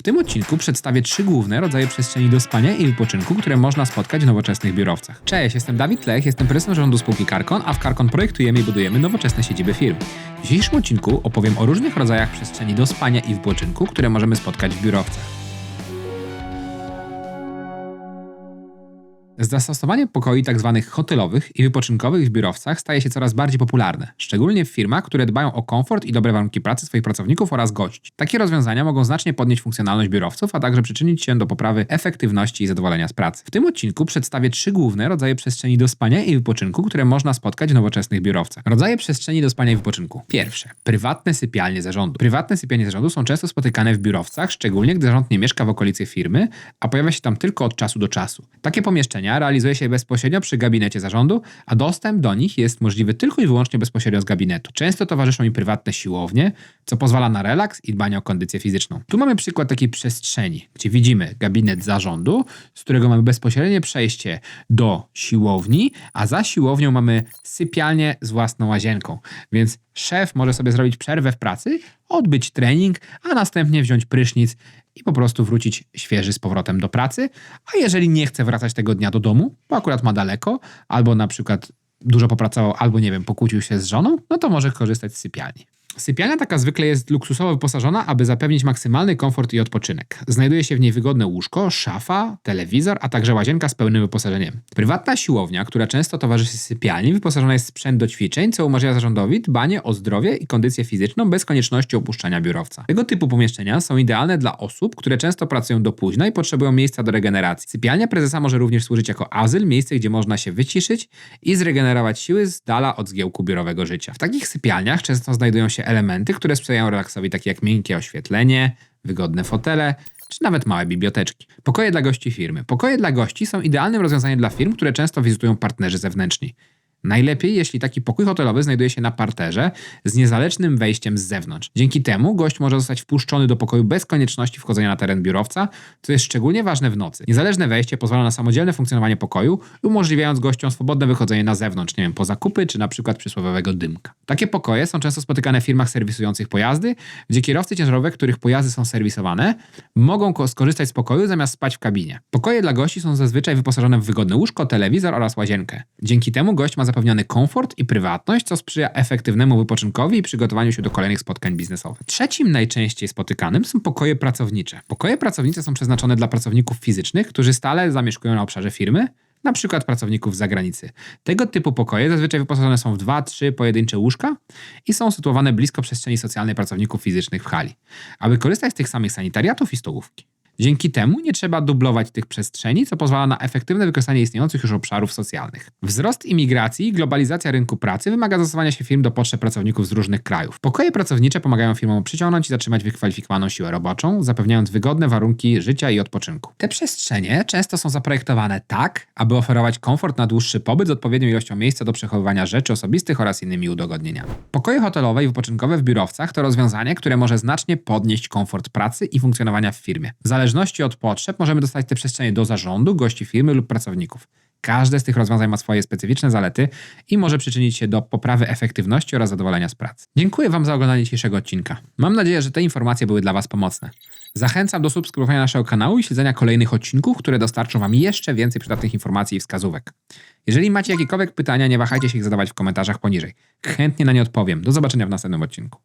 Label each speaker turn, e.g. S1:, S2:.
S1: W tym odcinku przedstawię trzy główne rodzaje przestrzeni do spania i wypoczynku, które można spotkać w nowoczesnych biurowcach. Cześć, jestem Dawid Lech, jestem prezesem rządu spółki Karkon, a w Karkon projektujemy i budujemy nowoczesne siedziby firm. W dzisiejszym odcinku opowiem o różnych rodzajach przestrzeni do spania i wypoczynku, które możemy spotkać w biurowcach. Zastosowanie pokoi tzw. hotelowych i wypoczynkowych w biurowcach staje się coraz bardziej popularne, szczególnie w firmach, które dbają o komfort i dobre warunki pracy swoich pracowników oraz gości. Takie rozwiązania mogą znacznie podnieść funkcjonalność biurowców, a także przyczynić się do poprawy efektywności i zadowolenia z pracy. W tym odcinku przedstawię trzy główne rodzaje przestrzeni do spania i wypoczynku, które można spotkać w nowoczesnych biurowcach. Rodzaje przestrzeni do spania i wypoczynku. Pierwsze. Prywatne sypialnie zarządu. Prywatne sypialnie zarządu są często spotykane w biurowcach, szczególnie gdy zarząd nie mieszka w okolicy firmy, a pojawia się tam tylko od czasu do czasu. Takie pomieszczenia realizuje się bezpośrednio przy gabinecie zarządu, a dostęp do nich jest możliwy tylko i wyłącznie bezpośrednio z gabinetu. Często towarzyszą im prywatne siłownie, co pozwala na relaks i dbanie o kondycję fizyczną. Tu mamy przykład takiej przestrzeni, gdzie widzimy gabinet zarządu, z którego mamy bezpośrednie przejście do siłowni, a za siłownią mamy sypialnię z własną łazienką. Więc szef może sobie zrobić przerwę w pracy, odbyć trening, a następnie wziąć prysznic i po prostu wrócić świeży z powrotem do pracy. A jeżeli nie chce wracać tego dnia do domu, bo akurat ma daleko, albo na przykład dużo popracował, albo nie wiem, pokłócił się z żoną, no to może korzystać z sypialni. Sypialnia taka zwykle jest luksusowo wyposażona, aby zapewnić maksymalny komfort i odpoczynek. Znajduje się w niej wygodne łóżko, szafa, telewizor, a także łazienka z pełnym wyposażeniem. Prywatna siłownia, która często towarzyszy sypialni, wyposażona jest w sprzęt do ćwiczeń, co umożliwia zarządowi dbanie o zdrowie i kondycję fizyczną bez konieczności opuszczania biurowca. Tego typu pomieszczenia są idealne dla osób, które często pracują do późna i potrzebują miejsca do regeneracji. Sypialnia prezesa może również służyć jako azyl, miejsce, gdzie można się wyciszyć i zregenerować siły z dala od zgiełku biurowego życia. W takich sypialniach często znajdują się elementy, które sprzyjają relaksowi, takie jak miękkie oświetlenie, wygodne fotele, czy nawet małe biblioteczki. Pokoje dla gości firmy. Pokoje dla gości są idealnym rozwiązaniem dla firm, które często wizytują partnerzy zewnętrzni. Najlepiej, jeśli taki pokój hotelowy znajduje się na parterze z niezależnym wejściem z zewnątrz. Dzięki temu gość może zostać wpuszczony do pokoju bez konieczności wchodzenia na teren biurowca, co jest szczególnie ważne w nocy. Niezależne wejście pozwala na samodzielne funkcjonowanie pokoju, umożliwiając gościom swobodne wychodzenie na zewnątrz, nie wiem, po zakupy czy na przykład przysłowiowego dymka. Takie pokoje są często spotykane w firmach serwisujących pojazdy, gdzie kierowcy ciężarowe, których pojazdy są serwisowane, mogą ko- skorzystać z pokoju zamiast spać w kabinie. Pokoje dla gości są zazwyczaj wyposażone w wygodne łóżko, telewizor oraz łazienkę. Dzięki temu gość ma zapewniony komfort i prywatność, co sprzyja efektywnemu wypoczynkowi i przygotowaniu się do kolejnych spotkań biznesowych. Trzecim najczęściej spotykanym są pokoje pracownicze. Pokoje pracownicze są przeznaczone dla pracowników fizycznych, którzy stale zamieszkują na obszarze firmy, na przykład pracowników z zagranicy. Tego typu pokoje zazwyczaj wyposażone są w dwa, trzy pojedyncze łóżka i są sytuowane blisko przestrzeni socjalnej pracowników fizycznych w hali, aby korzystać z tych samych sanitariatów i stołówki. Dzięki temu nie trzeba dublować tych przestrzeni, co pozwala na efektywne wykorzystanie istniejących już obszarów socjalnych. Wzrost imigracji i globalizacja rynku pracy wymaga dostosowania się firm do potrzeb pracowników z różnych krajów. Pokoje pracownicze pomagają firmom przyciągnąć i zatrzymać wykwalifikowaną siłę roboczą, zapewniając wygodne warunki życia i odpoczynku. Te przestrzenie często są zaprojektowane tak, aby oferować komfort na dłuższy pobyt z odpowiednią ilością miejsca do przechowywania rzeczy osobistych oraz innymi udogodnieniami. Pokoje hotelowe i wypoczynkowe w biurowcach to rozwiązanie, które może znacznie podnieść komfort pracy i funkcjonowania w firmie. W zależności od potrzeb możemy dostać te przestrzenie do zarządu, gości firmy lub pracowników. Każde z tych rozwiązań ma swoje specyficzne zalety i może przyczynić się do poprawy efektywności oraz zadowolenia z pracy. Dziękuję Wam za oglądanie dzisiejszego odcinka. Mam nadzieję, że te informacje były dla Was pomocne. Zachęcam do subskrybowania naszego kanału i śledzenia kolejnych odcinków, które dostarczą Wam jeszcze więcej przydatnych informacji i wskazówek. Jeżeli macie jakiekolwiek pytania, nie wahajcie się ich zadawać w komentarzach poniżej. Chętnie na nie odpowiem. Do zobaczenia w następnym odcinku.